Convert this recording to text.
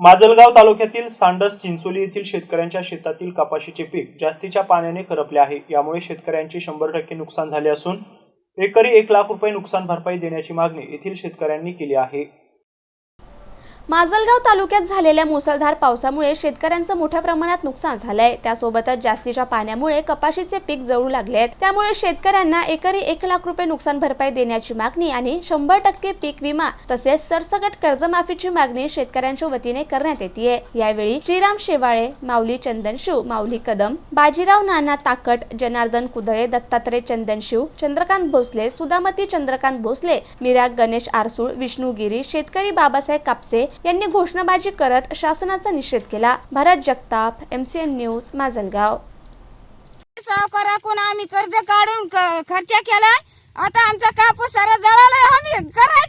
माजलगाव तालुक्यातील सांडस चिंचोली येथील शेतकऱ्यांच्या शेतातील कपाशीचे पीक जास्तीच्या पाण्याने करपले आहे. यामुळे शेतकऱ्यांचे शंभर टक्के नुकसान झाले असून एकरी एक लाख रुपये नुकसान भरपाई देण्याची मागणी येथील शेतकऱ्यांनी केली आहे. माजलगाव तालुक्यात झालेल्या मुसळधार पावसामुळे शेतकऱ्यांचं मोठ्या प्रमाणात नुकसान झालंय. त्यासोबतच जास्तीच्या पाण्यामुळे कपाशीचे पीक जळू लागले आहेत. त्यामुळे शेतकऱ्यांना एकरी एक लाख रुपये नुकसान भरपाई देण्याची मागणी आणि शंभर टक्के पीक विमा तसेच सरसकट कर्जमाफीची मागणी शेतकऱ्यांच्या वतीने करण्यात येते यावेळी श्रीराम शेवाळे माऊली चंदनशिव माऊली कदम बाजीराव नाना ताकट जनार्दन कुदळे दत्तात्रय चंदनशिव चंद्रकांत भोसले सुदामती चंद्रकांत भोसले मिराग गणेश आरसूळ विष्णू गिरी शेतकरी बाबासाहेब कापसे यांनी घोषणाबाजी करत शासनाचा निषेध केला. Bharat Jagtap MCN news Majalgaon. सावकाराकून आम्ही कर्ज काढून खर्च केलाय? आता आमचा कापूस सारा जळाला आम्ही करायचंय